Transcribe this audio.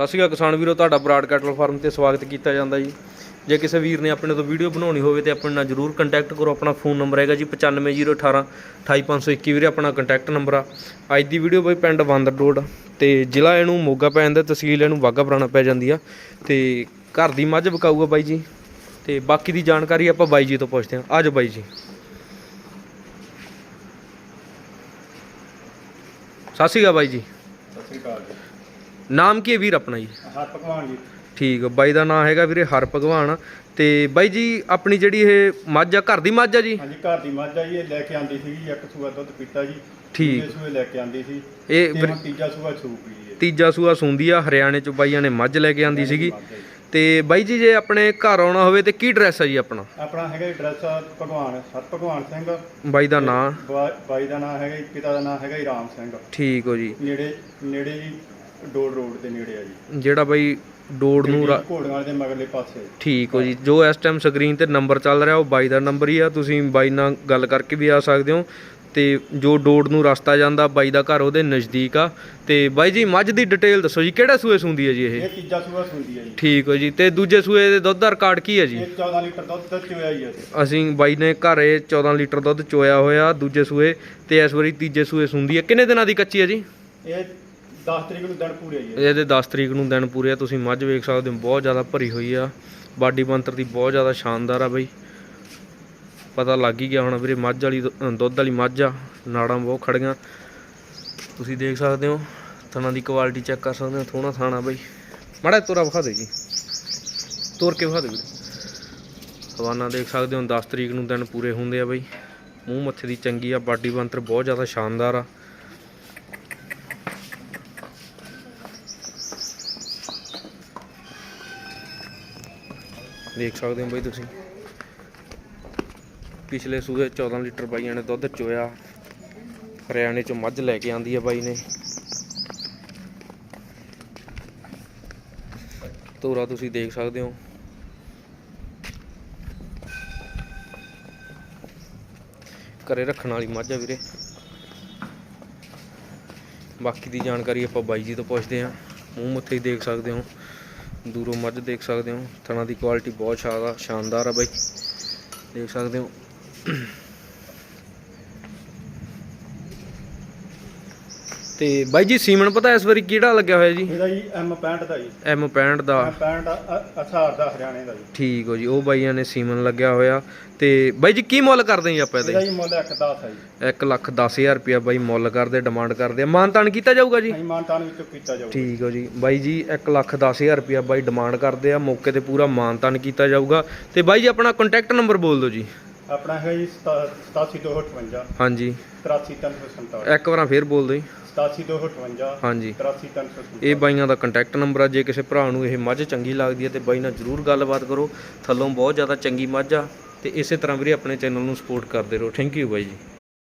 ਸਤਿ ਸ਼੍ਰੀ ਅਕਾਲ ਕਿਸਾਨ ਵੀਰੋ, ਤੁਹਾਡਾ ਬਰਾਡ ਕੈਟਲ ਫਾਰਮ ਤੇ ਸਵਾਗਤ ਕੀਤਾ ਜਾਂਦਾ ਜੀ। ਜੇ ਕਿਸੇ ਵੀਰ ਨੇ ਆਪਣੇ ਤੋਂ ਵੀਡੀਓ ਬਣਾਉਣੀ ਹੋਵੇ ਤੇ ਆਪਣੇ ਨਾਲ ਜਰੂਰ ਕੰਟੈਕਟ ਕਰੋ, ਆਪਣਾ ਫੋਨ ਨੰਬਰ ਹੈਗਾ ਜੀ 95018 28521 ਵੀਰੇ, ਆਪਣਾ ਕੰਟੈਕਟ ਨੰਬਰ ਆ। ਅੱਜ ਦੀ ਵੀਡੀਓ ਬਈ ਪਿੰਡ ਬਾਂਦਰ ਰੋਡ ਤੇ ਜ਼ਿਲ੍ਹਾ ਇਹਨੂੰ ਮੋਗਾ ਪੈ ਜਾਂਦਾ, ਤਹਿਸੀਲ ਇਹਨੂੰ ਵਾਗਾ ਪੁਰਾਣਾ ਪੈ ਜਾਂਦੀ ਆ। ਤੇ ਘਰ ਦੀ ਮੱਝ ਵਿਕਾਊਗਾ ਬਾਈ ਜੀ। ਤੇ ਬਾਕੀ ਦੀ ਜਾਣਕਾਰੀ ਆਪਾਂ ਬਾਈ ਜੀ ਤੋਂ ਪੁੱਛਦੇ ਹਾਂ। ਆਜੋ ਬਾਈ ਜੀ। ਸਤਿ ਸ਼੍ਰੀ ਅਕਾਲ ਬਾਈ ਜੀ। ਨਾਮ ਕੀ ਹੈ ਵੀਰ ਆਪਣਾ ਜੀ? ਹਰ ਪਕਵਾਨ ਜੀ। ਠੀਕ ਬਾਈ ਦਾ ਨਾਮ ਹੈਗਾ ਵੀਰੇ ਹਰ ਭਗਵਾਨ। ਤੇ ਬਾਈ ਜੀ ਆਪਣੀ ਜਿਹੜੀ ਇਹ ਮੱਝ ਆ ਘਰ ਦੀ ਮੱਝ ਆ ਜੀ? ਹਾਂਜੀ ਘਰ ਦੀ ਮੱਝ ਆ ਜੀ ਇਹ ਲੈ ਕੇ ਆਂਦੀ ਸੀ ਇੱਕ ਸੂਆ ਦੁੱਧ ਪੀਤਾ ਜੀ। ਠੀਕ। ਦੂਜੇ ਸੂਏ ਲੈ ਕੇ ਆਂਦੀ ਸੀ। ਇਹ ਤੇ ਵੀਰੇ ਹੁਣ ਤੀਜਾ ਸੂਆ ਸੂ ਪੀ ਹੈ। ਤੀਜਾ ਸੂਆ ਸੁੰਦੀ ਆ ਹਰਿਆਣੇ ਚ ਬਾਈਆਂ ਨੇ ਮੱਝ ਲੈ ਕੇ ਆਂਦੀ ਸੀਗੀ। ਤੇ ਬਾਈ ਜੀ ਜੇ ਆਪਣੇ ਘਰ ਆਉਣਾ ਹੋਵੇ ਤੇ ਕੀ ਡਰੈਸ ਆ ਜੀ ਆਪਣਾ? ਆਪਣਾ ਹੈਗਾ ਐਡਰੈਸ ਭਗਵਾਨ ਹਰ ਭਗਵਾਨ ਸਿੰਘ। ਬਾਈ ਦਾ ਨਾਂ। ਬਾਈ ਦਾ ਨਾਮ ਹੈਗਾ ਪਿਤਾ ਦਾ ਨਾਮ ਹੈਗਾ ਰਾਮ ਸਿੰਘ। ਠੀਕ ਹੋ ਜੀ। ਨੇੜੇ ਨੇੜੇ ਜੀ ਡੋਰ ਰੋਡ ਦੇ ਨੇੜੇ ਆ ਜੀ। ਜਿਹੜਾ ਬਾਈ ਡੋੜ ਨੂੰ ਰਾ- ਘੋੜੀਆਂ ਦੇ ਮਗਰਲੇ ਪਾਸੇ। ਠੀਕ ਹੋ ਜੀ। ਜੋ ਇਸ ਟਾਈਮ ਸਕਰੀਨ ਤੇ ਨੰਬਰ ਚੱਲ ਰਿਹਾ ਉਹ ਬਾਈ ਦਾ ਨੰਬਰ ਹੀ ਆ। ਤੁਸੀਂ ਬਾਈ ਨਾਲ ਗੱਲ ਕਰਕੇ ਵੀ ਆ ਸਕਦੇ ਹੋ। ਤੇ ਜੋ ਡੋੜ ਨੂੰ ਰਸਤਾ ਜਾਂਦਾ ਬਾਈ ਦਾ ਘਰ ਉਹਦੇ ਨਜ਼ਦੀਕ ਆ। ਤੇ ਬਾਈ ਜੀ ਮੱਝ ਦੀ ਡਿਟੇਲ ਦੱਸੋ ਜੀ ਕਿਹੜਾ ਸੂਏ ਸੁੰਦੀ ਹੈ ਜੀ ਇਹ? ਇਹ ਤੀਜਾ ਸੂਆ ਸੁੰਦੀ ਹੈ ਜੀ। ਠੀਕ ਹੋ ਜੀ। ਤੇ ਦੂਜੇ ਸੂਏ ਦੇ ਦੁੱਧ ਦਾ ਰਿਕਾਰਡ ਕੀ ਹੈ ਜੀ? ਇਹ 14 ਲੀਟਰ ਦੁੱਧ ਦੁੱਧ ਚੋਇਆ ਜੀ। ਅਸੀਂ ਅਸੀਂ ਬਾਈ ਨੇ ਘਰੇ 14 ਲੀਟਰ ਦੁੱਧ ਚੋਇਆ ਹੋਇਆ ਦੂਜੇ ਸੂਏ ਤੇ ਇਸ ਵਾਰੀ ਤੀਜੇ ਸੂਏ ਸੁੰਦੀ ਹੈ ਕਿੰਨੇ ਦਿਨਾਂ ਦੀ ਕੱਚੀ ਹੈ ਜੀ? ਇਹ 10 ਤਰੀਕ ਨੂੰ ਦਿਨ ਪੂਰੇ ਜੀ ਇਹਦੇ 10 ਤਰੀਕ ਨੂੰ ਦਿਨ ਪੂਰੇ ਆ। ਤੁਸੀਂ ਮੱਝ ਵੇਖ ਸਕਦੇ ਹੋ, ਬਹੁਤ ਜ਼ਿਆਦਾ ਭਰੀ ਹੋਈ ਆ। ਬਾਡੀ ਬੰਤਰ ਦੀ ਬਹੁਤ ਜ਼ਿਆਦਾ ਸ਼ਾਨਦਾਰ ਆ ਬਈ। ਪਤਾ ਲੱਗ ਹੀ ਗਿਆ ਹੁਣ ਵੀਰੇ, ਮੱਝ ਵਾਲੀ ਦੁ- ਦੁੱਧ ਵਾਲੀ ਮੱਝ ਆ। ਨਾੜਾਂ ਬਹੁਤ ਖੜੀਆਂ। ਤੁਸੀਂ ਦੇਖ ਸਕਦੇ ਹੋ, ਥਣਾ ਦੀ ਕੁਆਲਿਟੀ ਚੈੱਕ ਕਰ ਸਕਦੇ ਹੋ ਥੋੜਾ ਥਾਣਾ ਬਈ। ਮਾੜਾ ਜਿਹਾ ਤੋਰਾ ਵਿਖਾ ਦੇ ਜੀ। ਤੋਰ ਕੇ ਵਿਖਾ ਦੇ ਵੀਰੇ। ਹਵਾਨਾ ਦੇਖ ਸਕਦੇ ਹੋ 10 ਤਰੀਕ ਨੂੰ ਦਿਨ ਪੂਰੇ ਹੁੰਦੇ ਆ ਬਈ। ਮੂੰਹ ਮੱਥੇ ਦੀ ਚੰਗੀ ਆ, ਬਾਡੀ ਬੰਤਰ ਬਹੁਤ ਜ਼ਿਆਦਾ ਸ਼ਾਨਦਾਰ ਆ। ਦੇਖ ਸਕਦੇ ਹੋ ਬਈ ਤੁਸੀਂ। ਪਿਛਲੇ ਸੂਏ 14 ਲੀਟਰ ਬਾਈਆਂ ਨੇ ਦੁੱਧ ਚੋਇਆ। ਹਰਿਆਣੇ ਚੋਂ ਮੱਝ ਲੈ ਕੇ ਆਂਦੀ ਹੈ ਬਾਈ ਨੇ। ਤੋਰਾ ਤੁਸੀਂ ਦੇਖ ਸਕਦੇ ਹੋ। ਘਰੇ ਰੱਖਣ ਵਾਲੀ ਮੱਝ ਆ ਵੀਰੇ। ਬਾਕੀ ਦੀ ਜਾਣਕਾਰੀ ਆਪਾਂ ਬਾਈ ਜੀ ਤੋਂ ਪੁੱਛਦੇ ਹਾਂ। ਮੂੰਹ ਮੱਥੇ ਹੀ ਦੇਖ ਸਕਦੇ ਹੋ। ਦੂਰੋਂ ਮੱਝ ਦੇਖ ਸਕਦੇ ਹੋ। ਥਣਾ ਦੀ ਕੁਆਲਿਟੀ ਬਹੁਤ ਸ਼ਾਨਦਾਰ ਸ਼ਾਨਦਾਰ ਆ ਬਾਈ। ਦੇਖ ਸਕਦੇ ਹੋ। ਤੇ ਬਾਈ ਜੀ ਸੀਮਨ ਪਤਾ ਇਸ ਵਾਰੀ ਕਿਹੜਾ ਲੱਗਿਆ ਹੋਇਆ ਜੀ? ਇਹਦਾ ਜੀ ਐਮ 65 ਦਾ ਜੀ। ਐਮ 65 ਦਾ। ਐਮ 65 ਅਥਾਰ ਦਾ ਹਰਿਆਣੇ ਦਾ ਜੀ। ਠੀਕ ਹੋ ਜੀ ਉਹ ਬਾਈਆਂ ਨੇ ਸੀਮਨ ਲੱਗਿਆ ਹੋਇਆ। ਤੇ ਬਾਈ ਜੀ ਕੀ ਮੁੱਲ ਕਰਦੇ ਜੀ ਆਪਾਂ ਇਹਦਾ? ਜੀ ਮੁੱਲ 1 10 ਹੈ ਜੀ। 1 ਲੱਖ 10000 ਰੁਪਇਆ ਬਾਈ ਮੁੱਲ ਕਰਦੇ ਡਿਮਾਂਡ ਕਰਦੇ। ਆ ਮਾਨਤਾਨ ਕੀਤਾ ਜਾਊਗਾ ਜੀ? ਮਾਨਤਾਨ ਵਿੱਚੋਂ ਕੀਤਾ ਜਾਊਗਾ। ਠੀਕ ਹੋ ਜੀ। ਬਾਈ ਜੀ 1 ਲੱਖ 10000 ਰੁਪਇਆ ਬਾਈ ਡਿਮਾਂਡ ਕਰਦੇ ਆ। ਮੌਕੇ ਤੇ ਪੂਰਾ ਮਾਨਤਾਨ ਕੀਤਾ ਜਾਊਗਾ। ਤੇ ਬਾਈ ਜੀ ਆਪਣਾ ਕੰਟੈਕਟ ਨੰਬਰ ਬੋਲ ਦਿਓ ਜੀ। ਆਪਣਾ ਹੈ ਜੀ 87258 ਹਾਂਜੀ। 83347 ਇੱਕ ਵਾਰਾਂ ਫੇਰ ਬੋਲ ਦਿਓ ਜੀ। 87258 ਹਾਂਜੀ। 83347 ਇਹ ਬਾਈਆਂ ਦਾ ਕੰਟੈਕਟ ਨੰਬਰ ਆ ਜੇ ਕਿਸੇ ਭਰਾ ਨੂੰ ਇਹ ਮੱਝ ਚੰਗੀ ਲੱਗਦੀ ਹੈ ਤੇ ਬਾਈ ਨਾਲ ਜਰੂਰ ਗੱਲਬਾਤ ਕਰੋ। ਥੱਲੋਂ ਬਹੁਤ ਜ਼ਿਆਦਾ ਚੰਗੀ ਮੱਝ ਆ ਤੇ ਇਸੇ ਤਰ੍ਹਾਂ ਵੀਰੇ ਆਪਣੇ ਚੈਨਲ ਨੂੰ ਸਪੋਰਟ ਕਰਦੇ ਰਹੋ। ਥੈਂਕ ਯੂ ਬਾਈ ਜੀ।